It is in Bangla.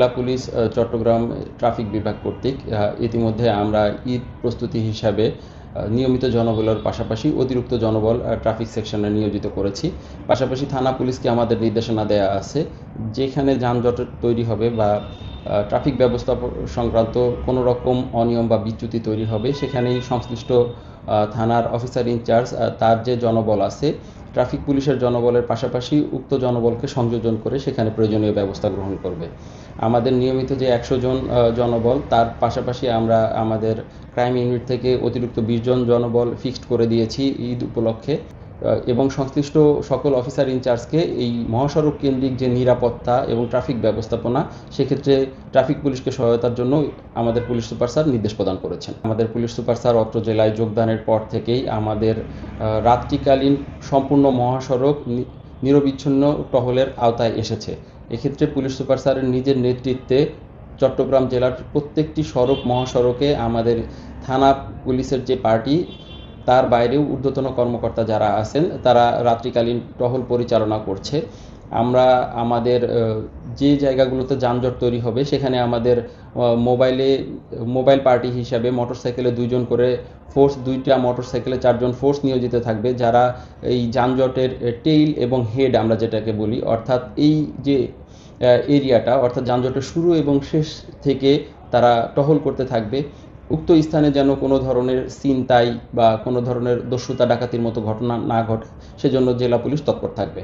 জেলা পুলিশ চট্টগ্রাম ট্রাফিক বিভাগ কর্তৃক ইতিমধ্যে আমরা ঈদ প্রস্তুতি হিসাবে নিয়মিত জনবলের পাশাপাশি অতিরিক্ত জনবল ট্রাফিক সেকশনে নিয়োজিত করেছি। পাশাপাশি থানা পুলিশকে আমাদের নির্দেশনা দেওয়া আছে, যেখানে যানজট তৈরি হবে বা ট্রাফিক ব্যবস্থা সংক্রান্ত কোনো রকম অনিয়ম বা বিচ্যুতি তৈরি হবে, সেখানেই সংশ্লিষ্ট থানার অফিসার ইনচার্জ তার যে জনবল আছে ট্রাফিক পুলিশের জনবলের পাশাপাশি উক্ত জনবলকে সংযোজন করে সেখানে প্রয়োজনীয় ব্যবস্থা গ্রহণ করবে। আমাদের নিয়মিত যে একশো জন জনবল, তার পাশাপাশি আমরা আমাদের ক্রাইম ইউনিট থেকে অতিরিক্ত বিশ জন জনবল ফিক্সড করে দিয়েছি ঈদ উপলক্ষে। এবং সংশ্লিষ্ট সকল অফিসার ইনচার্জকে এই মহাসড়ক কেন্দ্রিক যে নিরাপত্তা এবং ট্রাফিক ব্যবস্থাপনা, সেক্ষেত্রে ট্রাফিক পুলিশকে সহায়তার জন্য আমাদের পুলিশ সুপার স্যার নির্দেশ প্রদান করেছেন। আমাদের পুলিশ সুপার স্যার অত্র জেলায় যোগদানের পর থেকেই আমাদের রাত্রিকালীন সম্পূর্ণ মহাসড়ক নিরবিচ্ছিন্ন টহলের আওতায় এসেছে। এক্ষেত্রে পুলিশ সুপার স্যারের নিজের নেতৃত্বে চট্টগ্রাম জেলার প্রত্যেকটি সড়ক মহাসড়কে আমাদের থানা পুলিশের যে পার্টি তার বাইরেও ঊর্ধ্বতন কর্মকর্তা যারা আছেন, তারা রাত্রিকালীন টহল পরিচালনা করছে। আমরা আমাদের যে জায়গাগুলোতে যানজট তৈরি হবে, সেখানে আমাদের মোবাইলে, মোবাইল পার্টি হিসাবে মোটরসাইকেলে দুইজন করে ফোর্স, দুইটা মোটরসাইকেলে চারজন ফোর্স নিয়োজিত থাকবে, যারা এই যানজটের টেইল এবং হেড আমরা যেটাকে বলি। অর্থাৎ এই যে এরিয়াটা, অর্থাৎ যানজটের শুরু এবং শেষ থেকে তারা টহল করতে থাকবে। উক্ত স্থানে যেন কোনো ধরনের ছিনতাই বা কোনো ধরনের দস্যুতা ডাকাতির মতো ঘটনা না ঘটে, সেজন্য জেলা পুলিশ তৎপর থাকবে।